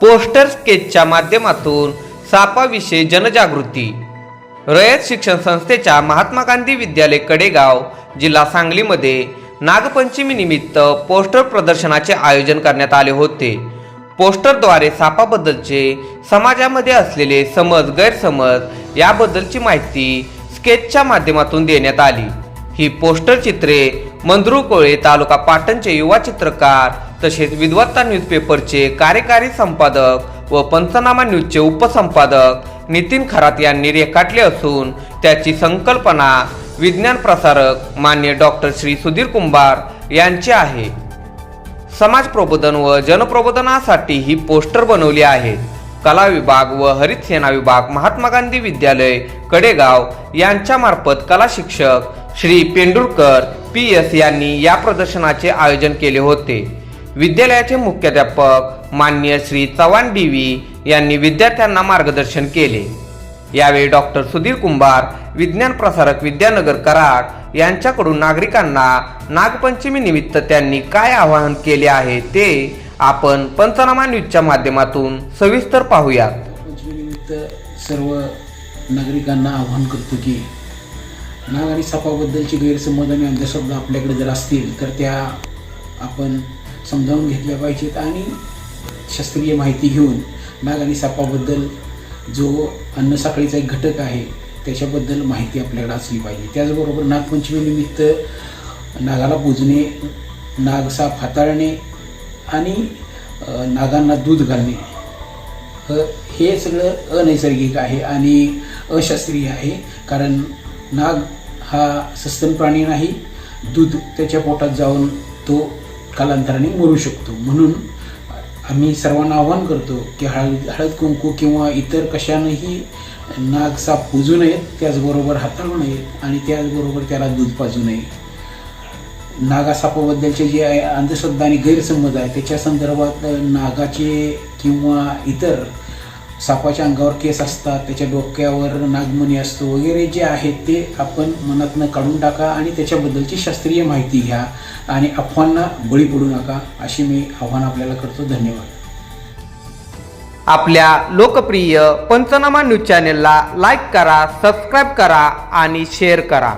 Poster स्केचच्या माध्यमातून सापाविषयी जनजागृती. रयत शिक्षण संस्थेच्या महात्मा गांधी विद्यालय कडेगाव जिल्हा सांगलीमध्ये नागपंचमीनिमित्त पोस्टर प्रदर्शनाचे आयोजन करण्यात आले होते. पोस्टरद्वारे सापाबद्दलचे समाजामध्ये असलेले समज गैरसमज याबद्दलची माहिती स्केचच्या माध्यमातून देण्यात आली. ही पोस्टर चित्रे मंदरुळकोळे तालुका पाटणचे युवा चित्रकार तसेच विद्वत्ता न्यूजपेपरचे कार्यकारी संपादक व पंचनामा न्यूजचे उपसंपादक नितीन खरात यांनी रेखाटले असून त्याची संकल्पना विज्ञान प्रसारक मान्य डॉक्टर श्री सुधीर कुंभार यांची आहे. समाज प्रबोधन व जनप्रबोधनासाठी ही पोस्टर बनवली आहेत कला विभाग व हरित सेना विभाग महात्मा गांधी विद्यालय कडेगाव यांच्यामार्फत कला शिक्षक श्री पेंडुरकर पी एस यांनी या प्रदर्शनाचे आयोजन केले होते. विद्यालयाचे मुख्याध्यापक मान्य श्री चव्हाण डी व्ही यांनी विद्यार्थ्यांना मार्गदर्शन केले. यावेळी डॉक्टर सुधीर कुंभार विज्ञान प्रसारक विद्यानगर कराड यांच्याकडून नागरिकांना नागपंचमी निमित्त त्यांनी काय आवाहन केले आहे ते आपण पंचनामा न्यूजच्या माध्यमातून सविस्तर पाहूयात. पंचमीनिमित्त सर्व नागरिकांना आवाहन करतो की नाग आणि सापाबद्दलचे गैरसमज आणि अंधश्रद्धा आपल्याकडे जर असतील तर त्या आपण समजावून घेतल्या पाहिजेत आणि शास्त्रीय माहिती घेऊन नाग आणि सापाबद्दल जो अन्नसाखळीचा एक घटक आहे त्याच्याबद्दल माहिती आपल्याकडे असली पाहिजे. त्याचबरोबर नागपंचमीनिमित्त नागाला पूजणे नागसाप हाताळणे आणि नागांना दूध घालणे. हे सगळं अनैसर्गिक आहे आणि अशास्त्रीय आहे. कारण नाग हा सस्तन प्राणी नाही दूध त्याच्या पोटात जाऊन तो कालांतराने मरू शकतो. म्हणून आम्ही सर्वांना आवाहन करतो की हळद हळद कुंकू किंवा इतर कशानंही नाग साप पुजू नयेत त्याचबरोबर हाताळू नयेत आणि त्याचबरोबर त्याला दूध पाजू नये. नागासापाबद्दलचे जे आहे अंधश्रद्धा आणि गैरसमज आहे त्याच्या संदर्भात नागाचे किंवा इतर सापाच्या अंगावर केस असतात त्याच्या डोक्यावर नागमणी असतो वगैरे जे आहेत ते आपण मनातनं काढून टाका आणि त्याच्याबद्दलची शास्त्रीय माहिती घ्या आणि अफवांना बळी पडू नका अशी मी आव्हान आपल्याला करतो. धन्यवाद. आपल्या लोकप्रिय पंचनामा न्यूज चॅनेलला लाईक करा सबस्क्राईब करा आणि शेअर करा.